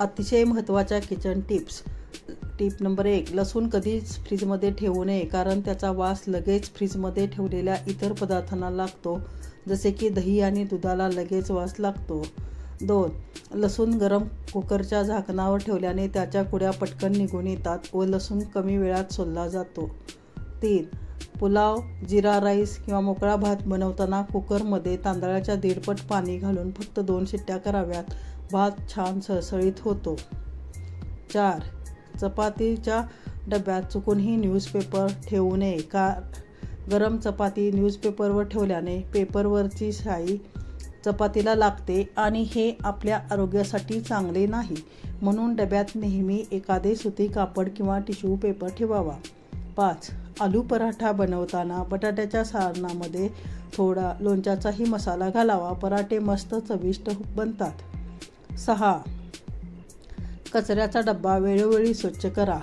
अतिशय महत्त्वाच्या kitchen tips tip number एक लसूण कधीच फ्रीजमध्ये ठेवू नये कारण त्याचा वास लगेच फ्रीजमध्ये ठेवलेल्या इतर पदार्थांना लागतो जसे की दही आणि दुधाला लगेच वास लागतो. दोन लसूण गरम कुकरच्या झाकणावर ठेवल्याने त्याच्या कुड्या पटकन निघून येतात व लसूण कमी वेळात सोलला जातो. तीन पुलाव जिरा राईस किंवा मोकळा भात बनवताना कुकरमध्ये तांदळाच्या दीडपट पाणी घालून फक्त दोन शिट्ट्या कराव्यात. भात छान सळसळीत होतो. चार. चपातीच्या डब्यात चुकूनही न्यूजपेपर ठेवू नये. का गरम चपाती न्यूजपेपरवर ठेवल्याने पेपरवरची शाई चपातीला लागते आणि हे आपल्या आरोग्यासाठी चांगले नाही. म्हणून डब्यात नेहमी एखादे सुती कापड किंवा टिश्यू पेपर ठेवावा. पाच. आलू पराठा बनवताना बटाट्याच्या सारणामध्ये थोडा लोणच्याचाही मसाला घालावा. पराठे मस्त चविष्ट बनतात. सहा. कचऱ्याचा डब्बा वेळोवेळी स्वच्छ करा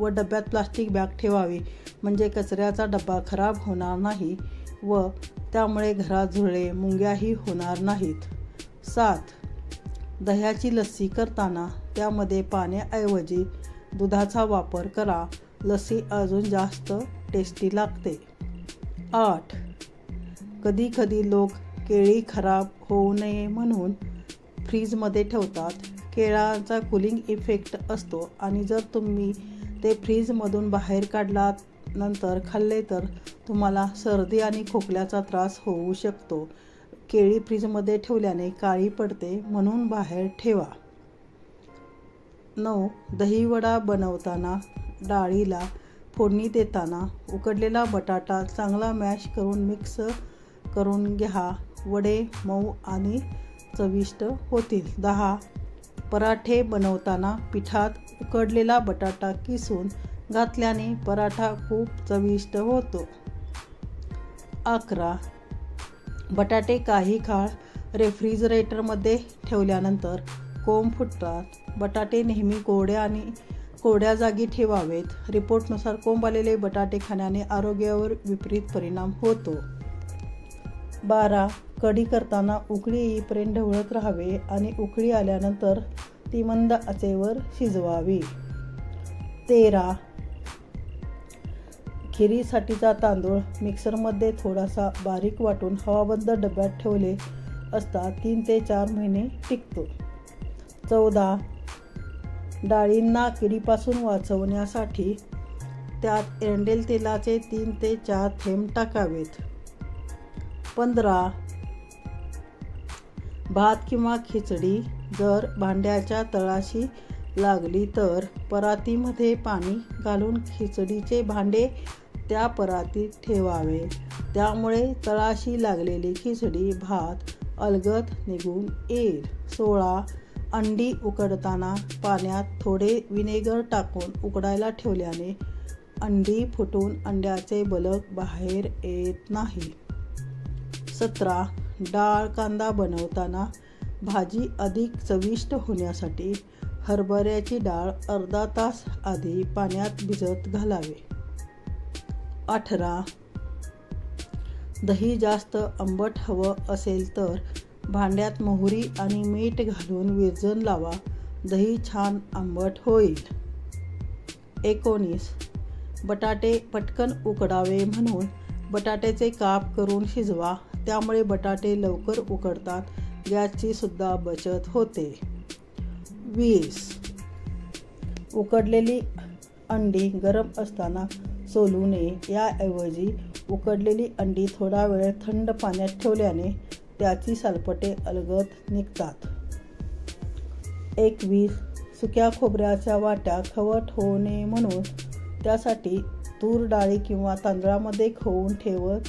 व डब्यात प्लास्टिक बॅग ठेवावी. म्हणजे कचऱ्याचा डब्बा खराब होणार नाही व त्यामुळे घरात झुळे मुंग्याही होणार नाहीत. सात. दह्याची लस्सी करताना त्यामध्ये पाण्याऐवजी दुधाचा वापर करा लस्सी अजून जास्त टेस्टी लागते. आठ. कधीकधी लोक केळी खराब होऊ नये म्हणून फ्रीजमध्ये ठेवतात. केळाचा कुलिंग इफेक्ट असतो आणि जर तुम्ही ते फ्रीजमधून बाहेर काढलात नंतर खाल्ले तर तुम्हाला सर्दी आणि खोकल्याचा त्रास होऊ शकतो. केळी फ्रीजमध्ये ठेवल्याने काळी पडते म्हणून बाहेर ठेवा. नऊ. दहीवडा बनवताना डाळीला फोडणी देताना उकडलेला बटाटा चांगला मॅश करून मिक्स करून घ्या. वडे मऊ आणि चविष्ट होतील. दहा. पराठे बनवताना पिठात उकडलेला बटाटा किसून घातल्याने पराठा खूप चविष्ट होतो. अकरा. बटाटे काही काळ रेफ्रिजरेटरमध्ये ठेवल्यानंतर कोंब फुटतात. बटाटे नेहमी गोडे आणि कोरड्या जागी ठेवावेत. रिपोर्टनुसार कोंब आलेले बटाटे खाण्याने आरोग्यावर विपरीत परिणाम होतो. बारा. कढी करताना उकळी येईपर्यंत ढवळत राहावे आणि उकळी आल्यानंतर ती मंद आचेवर शिजवावी. तेरा. खिरीसाठीचा तांदूळ मिक्सरमध्ये थोडासा बारीक वाटून हवाबंद डब्यात ठेवले असता तीन ते चार महिने टिकतो. चौदा. डाळींना किडीपासून वाचवण्यासाठी त्यात एरंडेल तेलाचे तीन ते चार थेंब टाकावेत. पंधरा. भात किंवा खिचडी जर भांड्याच्या तळाशी लागली तर परातीमध्ये पाणी घालून खिचडीचे भांडे त्या परातीत ठेवावे. त्यामुळे तळाशी लागलेली खिचडी भात अलगद निघून येईल. सोळा. अंडी उकडताना पाण्यात थोडे विनेगर टाकून उकडायला ठेवल्याने अंडी फुटून अंड्याचे बलक बाहेर येत नाही. सतरा. डाळ कांदा बनवताना भाजी अधिक चविष्ट होण्यासाठी हरभऱ्याची डाळ अर्धा तास आधी पाण्यात भिजत घालावे. अठरा. दही जास्त आंबट हवं असेल तर भांड्यात मोहरी आणि मीठ घालून विरजण लावा. दही छान आंबट होईल. एकोणीस. बटाटे पटकन उकडावे म्हणून बटाट्याचे काप करून शिजवा. त्यामुळे बटाटे लवकर उकडतात. गॅसची सुद्धा बचत होते. वीस. उकडलेली अंडी गरम असताना सोलू नये. याऐवजी उकडलेली अंडी थोडा वेळ थंड पाण्यात ठेवल्याने त्याची सालपटे अलगत निघतात. एकवीस सुक्या खोबऱ्याच्या वाट्या खवट होऊ नये म्हणून त्यासाठी तूर डाळी किंवा तांदळामध्ये खवून ठेवत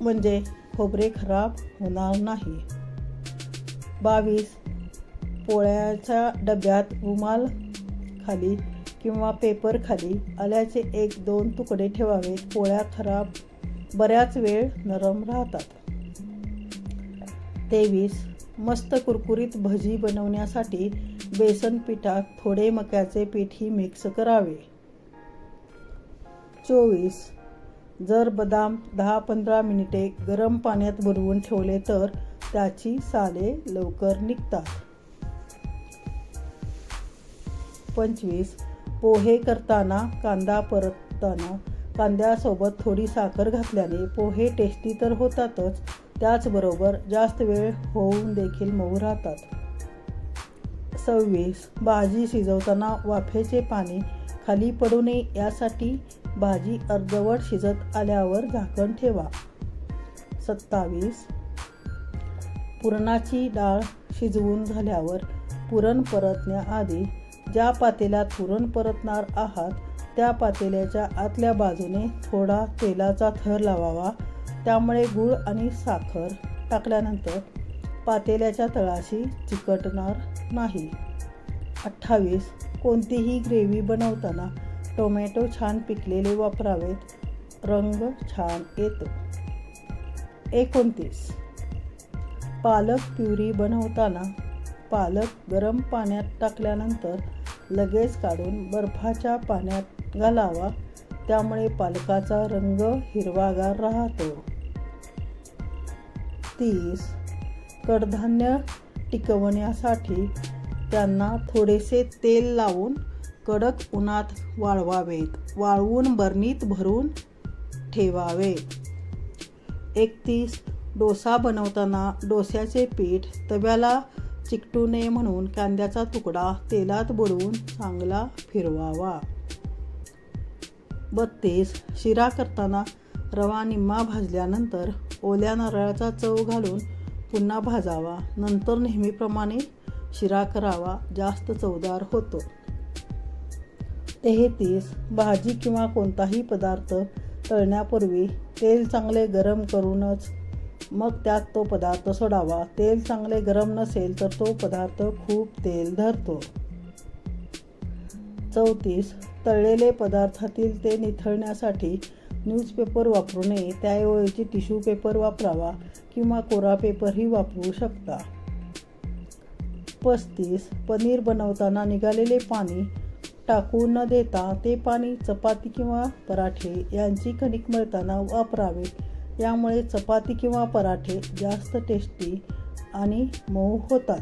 म्हणजे खोबरे खराब होणार नाही. बावीस पोळ्याच्या डब्यात रुमाल खाली किंवा पेपर खाली आल्याचे एक दोन तुकडे ठेवावेत. पोळ्या खराब बऱ्याच वेळ नरम राहतात. तेवीस मस्त कुरकुरीत भजी बनवण्यासाठी बेसन पिठात थोडे मक्याचे पीठही मिक्स करावे. चोवीस जर बदाम दहा पंधरा मिनिटे गरम पाण्यात बुडवून ठेवले तर त्याची साले लवकर निघतात. पंचवीस पोहे करताना कांदा परतताना कांद्यासोबत थोडी साखर घातल्याने पोहे टेस्टी तर होतातच त्याचबरोबर जास्त वेळ होऊन देखील मऊ राहतात. सव्वीस भाजी शिजवताना वाफेचे पाणी खाली पडू नये यासाठी भाजी अर्धवट शिजत आल्यावर झाकण ठेवा. सत्तावीस पुरणाची डाळ शिजवून झाल्यावर पुरण परतण्याआधी ज्या पातेल्यात पुरण परतणार आहात त्या पातेल्याच्या आतल्या बाजूने थोडा तेलाचा थर लावावा. त्यामुळे गूळ आणि साखर टाकल्यानंतर पातेल्याच्या तळाशी चिकटणार नाही. अठ्ठावीस. कोणतीही ग्रेव्ही बनवताना टोमॅटो छान पिकलेले वापरावेत. रंग छान येतो. एकोणतीस. पालक प्युरी बनवताना पालक गरम पाण्यात टाकल्यानंतर लगेच काढून बर्फाच्या पाण्यात घालावा. त्यामुळे पालकाचा रंग हिरवागार राहतो. तीस कडधान्य टिकवण्यासाठी त्यांना थोडेसे तेल लावून कडक उन्हात वाळवावेत. वाळवून बरणीत भरून ठेवावे एकतीस डोसा बनवताना डोस्याचे पीठ तव्याला चिकटू नये म्हणून कांद्याचा तुकडा तेलात बुडवून चांगला फिरवावा. बत्तीस शिरा करताना रवा निम्मा भाजल्यानंतर ओल्या नारळाचा चव घालून पुन्हा भाजावा. नंतर नेहमीप्रमाणे शिरा करावा. जास्त चवदार होतो. तेहतीस. भाजी किंवा कोणताही पदार्थ तळण्यापूर्वी तेल चांगले गरम करूनच मग त्यात तो पदार्थ सोडावा. तेल चांगले गरम नसेल तर तो पदार्थ खूप तेल धरतो. चौतीस. तळलेले पदार्थातील ते निथळण्यासाठी न्यूजपेपर वापरू नये त्याऐवजी टिश्यू पेपर वापरावा किंवा कोरा पेपरही वापरू शकता. पस्तीस पनीर बनवताना निघालेले पाणी टाकू न देता ते पाणी चपाती किंवा पराठे यांची कणिक मिळताना वापरावे. यामुळे चपाती किंवा पराठे जास्त टेस्टी आणि मऊ होतात.